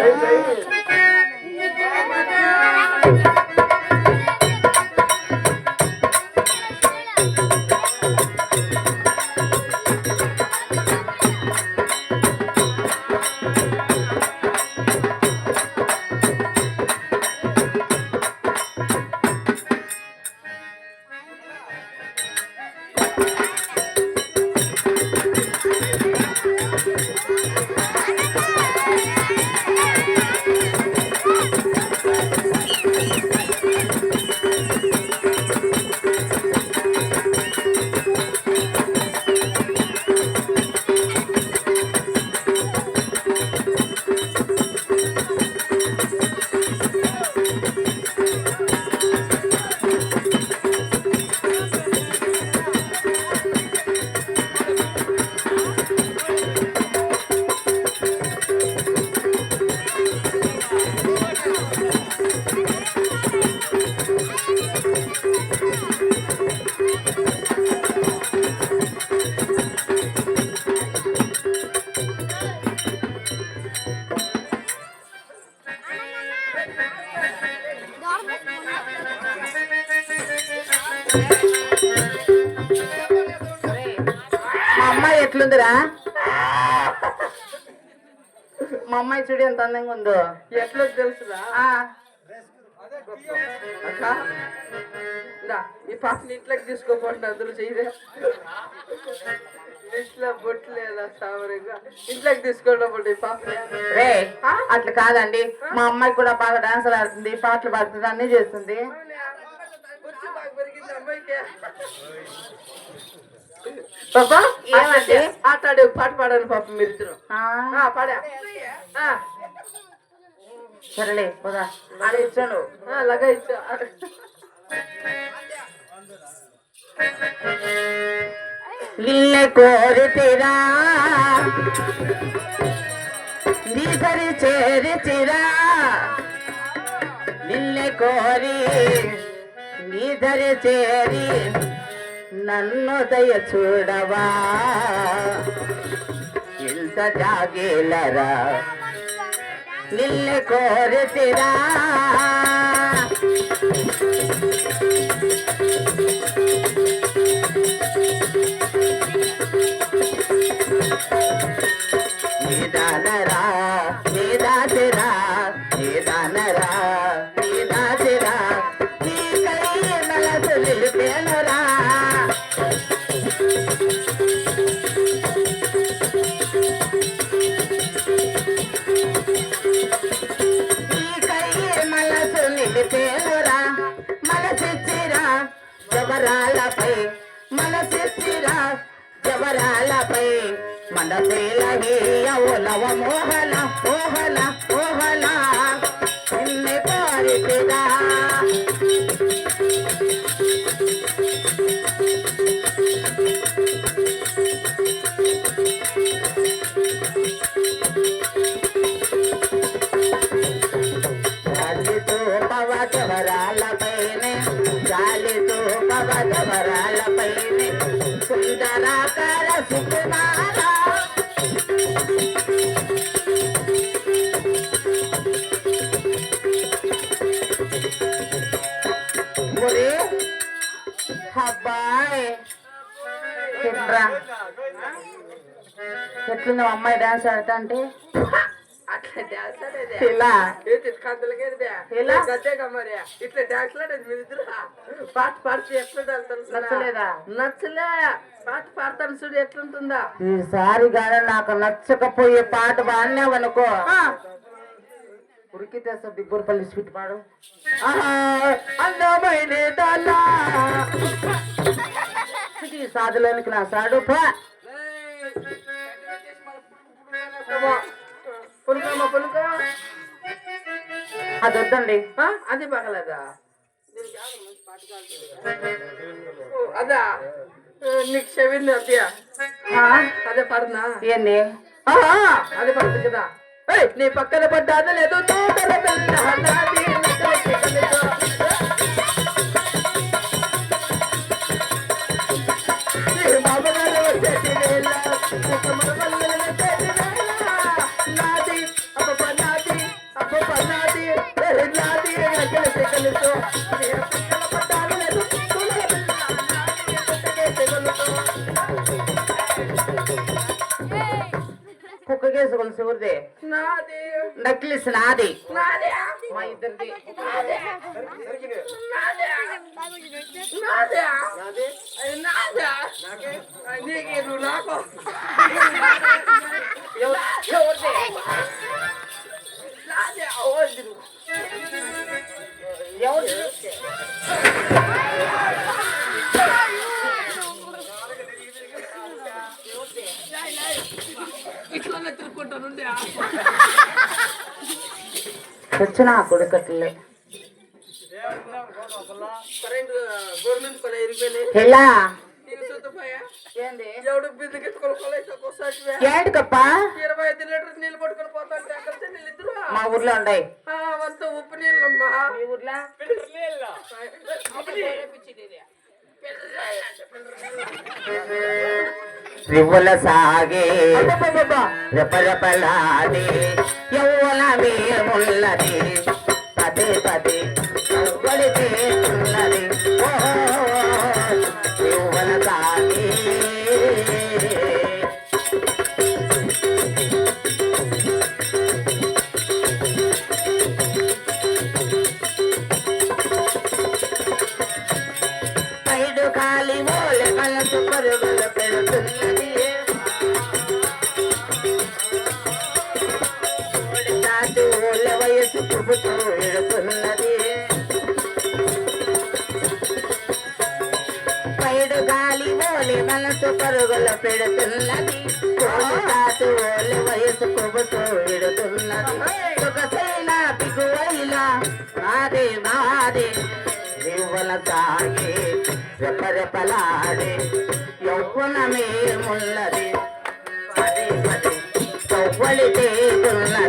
మా చూడు ఎంత అందంగా ఉందో. ఎట్లా తెలుసురా? ఈ పాపని ఇంట్లోకి తీసుకోపోండి అందులో చేయరే ఇంట్లో బొట్టు లేదా సామరంగా ఇంట్లోకి తీసుకోండి ఈ పాపని. రే అట్లా కాదండి. మా అమ్మాయి కూడా బాగా డాన్స్ ఆడుతుంది పాటలు పాడుతుంది అన్ని చేస్తుంది. పాపా? ఆడే పాట పాడాలి పాప మీరు పాడా. సరేలే పోదా. ఇచ్చాను. ఇచ్చా. నిన్నే కోరితిరా నీ సరి చేరితిరా నిన్నే కోరి చేరి. నన్ను దయ చూడవా? ఇంత జాగేలరా? నిన్ను కోరితిరా నిదానరా ఎట్రా ఎట్లుంది అమ్మాయి డాన్స్ ఆడతా అంటే అట్లా డాన్స్ ఇలా? కందులకేదే? గద్దేగా మరి? ఇట్లా డాన్స్ ఇద్దరు పాట పాడితే నచ్చలేదా? నచ్చలే. పాట పాడతాను చూడు ఎట్లుంటుందా. ఈసారి గానీ నాకు నచ్చకపోయే పాట పాడినావనుకో ఉరికి తెస్తా బిబ్బురపల్లి స్వీట్ పాడు. ఆహా, అందమైన సాధులోనికి నా సాడు. పులుకమ్మ పులుక అది వద్దండి. ఆ, అది బాగలేదా ఓ, అదా. నీకు చెవింది అదే ఆ? అదే పడనా? ఏంది? అది పడుతుంది కదా. నీ పక్కన పడ్డాది లేదు తోటల పిల్ల నెక్లెస్ గొలుసు ఎవరిది నాది నెక్లెస్ నాది నాది మా ఇద్దరిది నాది నాది నాది అది నాది అది నీకు నువ్వు నాకు ఎవరు- ఎవరిది? ఎత్తుకొని కొలైతే ఒక్కోసారి ఏంటికప్పా ఇరవై ఐదు లీటర్ నీళ్ళు పట్టుకొని పోతాంటే అక్కడ నీళ్ళు ఇద్దరు మా ఊర్లో? ఉండయి అంత ఉప్పు నీళ్ళమ్మా మీ ఊర్లో రివ్వుల సాగే రెపరెపలాడే యౌవన మేమున్నది పదే పదే ఎవ్వడితే ఉన్నది ఓ రివ్వుల సాగే. పెడుతున్నది. ఓడి తాటు ఓలె వయసు పువ్వుతో విడుతున్నది. సొగసైన బిగువైన నాదే నాదే నివ్వల తాగే రెపరెపలాడే యౌవనమే మున్నది. పదే పదే. చౌవలి తేతున్నది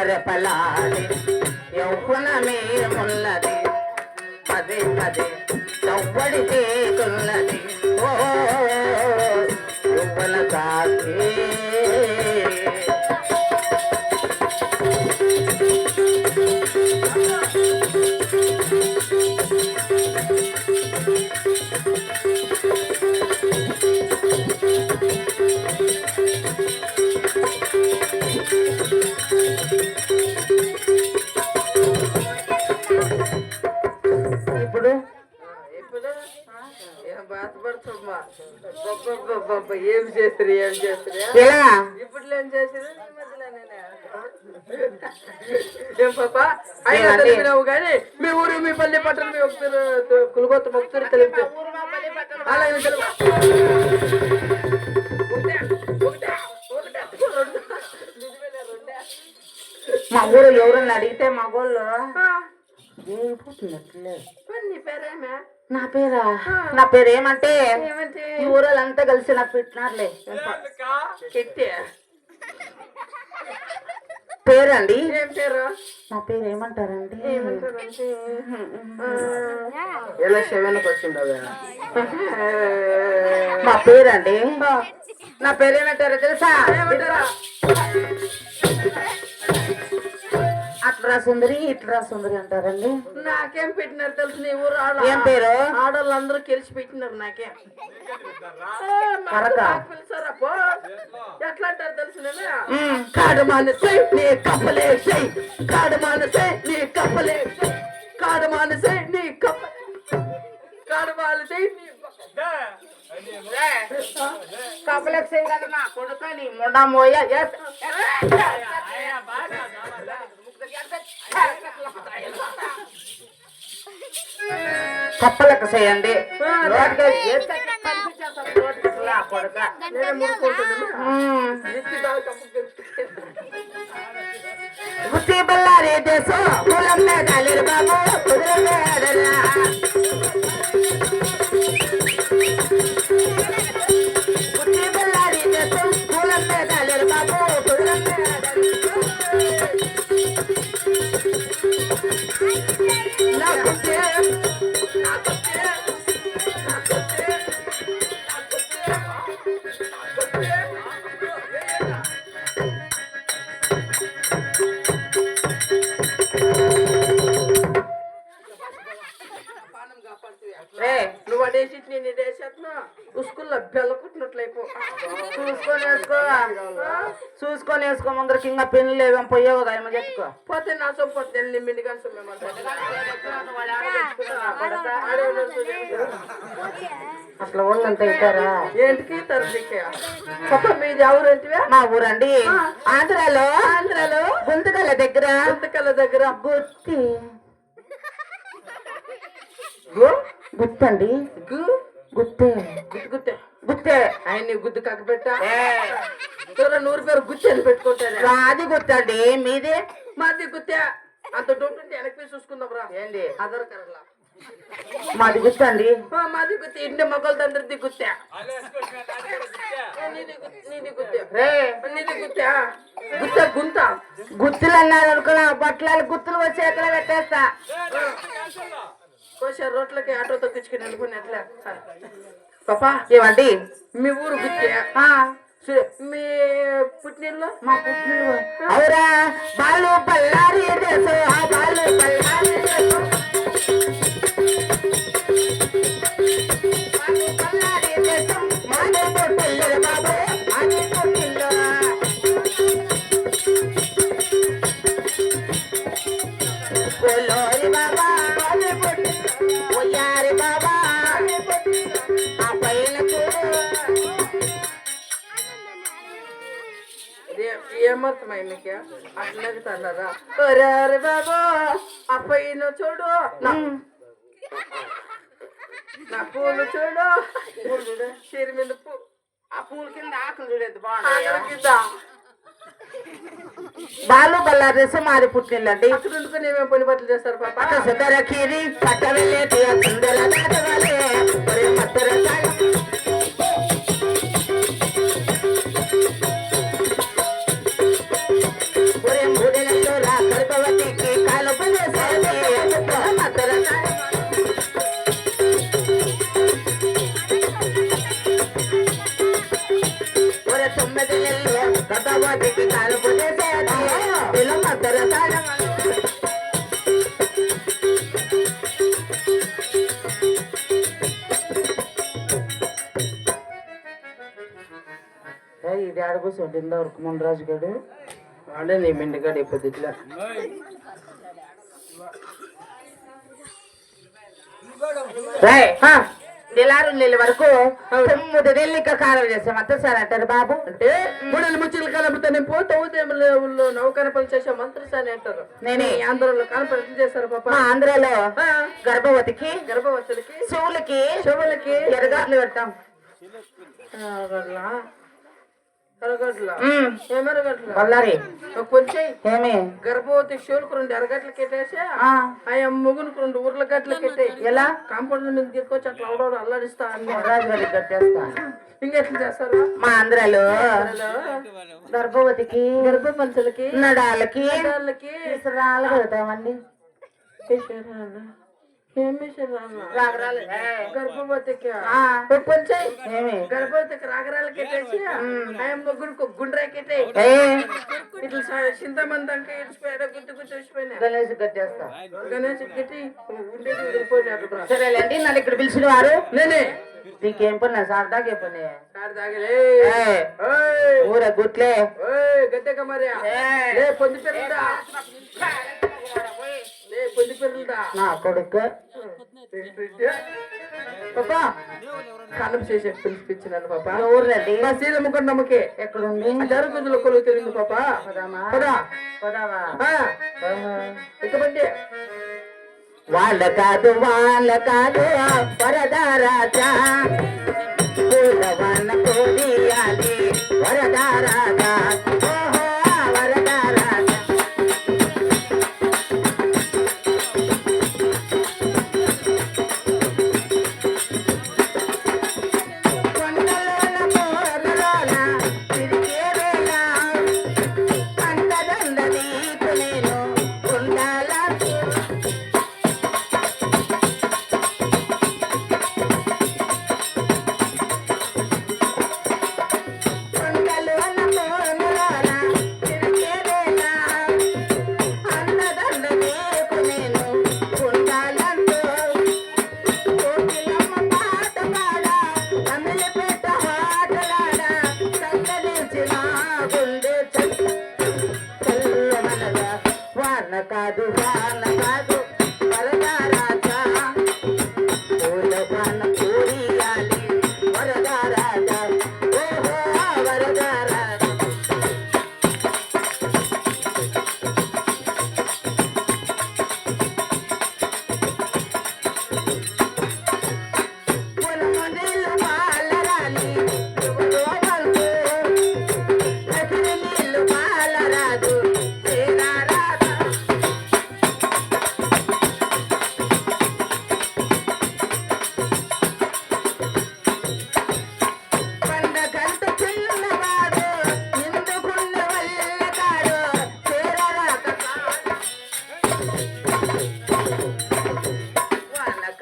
రెపరెపలాడి యౌవనమే ఉన్నది. పదే పదే చౌబడి చేతున్నది. చేస్తారు ఏం చేస్తారు ఎలా? ఇప్పుడు ఏం చేసేది ఈ మధ్యలోనేనా? ఏం పాప? అయినా ఏమండి? తెలిపినావు కానీ మీ ఊరు మీ పల్లె పట్టణం మీ ఒకసారి కులగొత్త తెలిపి అలాగే? మా ఊరు ఎవరన్నా అడిగితే మా నీ పేరేమే? నా పేరా? నా పేరు ఏమంటే? ఈ ఊరోళ్ళంతా కలిసి నాకు పెట్టినారులే. కెట్టి? పేరండి? ఏం పేరు? నా పేరు ఏమంటారండి? ఎలా శవెనకు వచ్చిండవు మా పేరండి? నా పేరు ఏమంటారో తెలుసా? అట్లా సుందరి ఇట్లా సుందరి అంటారండి నాకేం పెట్టినారు తెలుసు నీ ఊరు ఆడ ఏం పేరు ఆడవాళ్ళు అందరూ కలిసి పెట్టినారు నాకేం కరక. పిలిచారా పో ఎట్లా అంటారు తెలుసు నేను మ్మ్. కాడు మానసే నీ కప్పలే సై కాడు మానసే నీ కప్పలే సై కాడు మానసే నీ కప్ప కాడు మానసే నీ కపలకి చేయగల నా కొడుకని మొండా మోయ కప్పు గుత్తి బల్లారి దేశం పూలమ్మే గాలిరు బాబు. నువ్వు అడేసి నేను ఇదేసేస్తున్నా ఉస్కుల్లో బెల్ల కుట్టినట్లయిపో చూసుకొని వేసుకో. చూసుకొని వేసుకో. ముందరికి ఇంకా పెళ్ళి లేవేం పోయేవో కదా ఏమో చెప్పుకో. పోతే నా సొమ్ము పోతే మిండిగా సొమ్ము అట్లా ఇస్తారా ఏంటికి? తరలికే పాప మీది ఎవరు ఏంటివే? మా ఊరండి. ఆంధ్రాలో ఆంధ్రాలో గుంతకల దగ్గర గుంతకల దగ్గర. గుత్తి గు గుత్తండి. గు? గుత్తే. గుత్తే గుత్తే. ఆయన నీ గుద్దు కక్క పెట్టా చూడ నూరు పేరు గుత్తి అని పెట్టుకుంటారు రాది గుత్తండి మీది? మాది గుత్తే. అంత డౌట్ ఉంటే వెనక్కి చూసుకుందాం రా. ఏంది? ఆధార్ కార్డులా మాది గుత్తండి ఆ, మాది గుత్తి. ఇంటి మొక్కలతో అందరిది గుత్తే నీది గుత్తి. నీది గుత్తే. రే. నీది గుత్తే. గుత్త గుంత. గుత్తులు అన్నారు అనుకున్నా బట్టలు గుత్తులు వచ్చి ఎక్కడ పెట్టేస్తా? కోసారు రోడ్లకి ఆటో తగ్గించుకుని వెళ్ళిపోయిన ఎట్లా? పాపా ఏమండి మీ ఊరు మీ పుట్టినీళ్ళు మా పుట్టినీళ్ళు అవురా బాలు బల్లారి దేశం బాలు బల్లారి దేశం. ఏమర్థమై మీకు అట్లాగే తన్నారా? ఒరే అరే బాబా ఆ పైన చూడు. నా నా పూలు చూడు. పూలు చూడు చీర మీద పూ ఆ పూల కింద ఆకులు చూడేది బాగుంది ఆకలి కింద. బాలు బల్లారేసి మాది పుట్టిల్లండి. అక్కడ ఉండుకొని ఏమేమి పని బట్టలు చేస్తారు పాప? సుందర కీరి పట్ట వెళ్ళేటి సుందర దాటవాలే ఒరే మత్తర ఇది ఆడకూర్చోండి ఇంతవరకు మునరాజు గడు వాడే నీ మెండుగాడు ఇప్పుడు ఇట్లా నెలారు నెల వరకు తొమ్మిది నెలలు ఇంకా కాలం చేస్తాం అంతే సార్ అంటారు బాబు. అంటే మూడేళ్ళు ముచ్చులు కలుపుతా నేను పోతే ఊదేములో నౌకర పని చేసే మంత్రి సార్ అంటారు. నేనే. ఆంధ్రలో కనపడి ఎట్లా చేస్తారు పాప ఆంధ్రాలో గర్భవతికి గర్భవతులకి శివులకి చెవులకి ఎరగాట్లు పెడతాం ఏమి? గర్భవతి షోలకు రెండు ఎరగట్లు కెట్టేసి? ఆ, ఆయా ముగ్గురికి రెండు ఊర్ల గట్లు కెట్టే. ఎలా? కాంపౌండ్ గిరుకొచ్చి అట్లా అల్లాడిస్తా కట్టేస్తా ఇంకెట్లా చేస్తారు? మా ఆంధ్రాలో గర్భవతికి గర్భపంచులకి నడాలకి వాళ్ళకి ఇసరాలు పెడతామండి గర్భవతికి గర్భవతికి రాగరాలు కెట్టేసి ఆయన ముగ్గురికి గుండ్రా కెట్టే ఇట్లా చింతమందంకి ఇడిచిపోయాడు గుర్తు గుర్తు ఇడిచిపోయినా. గణేష్ కట్టేస్తా. గణేష్ కెట్టి ఉండేది వెళ్ళిపోయినా అక్కడ సరేలేండి నన్ను ఇక్కడ పిలిచిన వారు. నేనే. నీకేం పని సార్ దాకే పని? ఓయ్. ఊర గుట్లే. ఓయ్ గద్దె మరియా ఏయ్. లే పొంది పెరుగుదా నా కొడుకు. పాపా కాలం చేసే పిలిపించినాను పాపా. ఊర్రండి మా సీలమ్మ నమ్మకే ఎక్కడుంది? జరుగుతున్న కొలువు తెలియదు పాపా. పదామా? పదా. పదావా? ఆ, ఆహా. ఇకబండి వాళ్ళ కాదు వాళ్ళ కాదు వరదా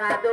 కాదు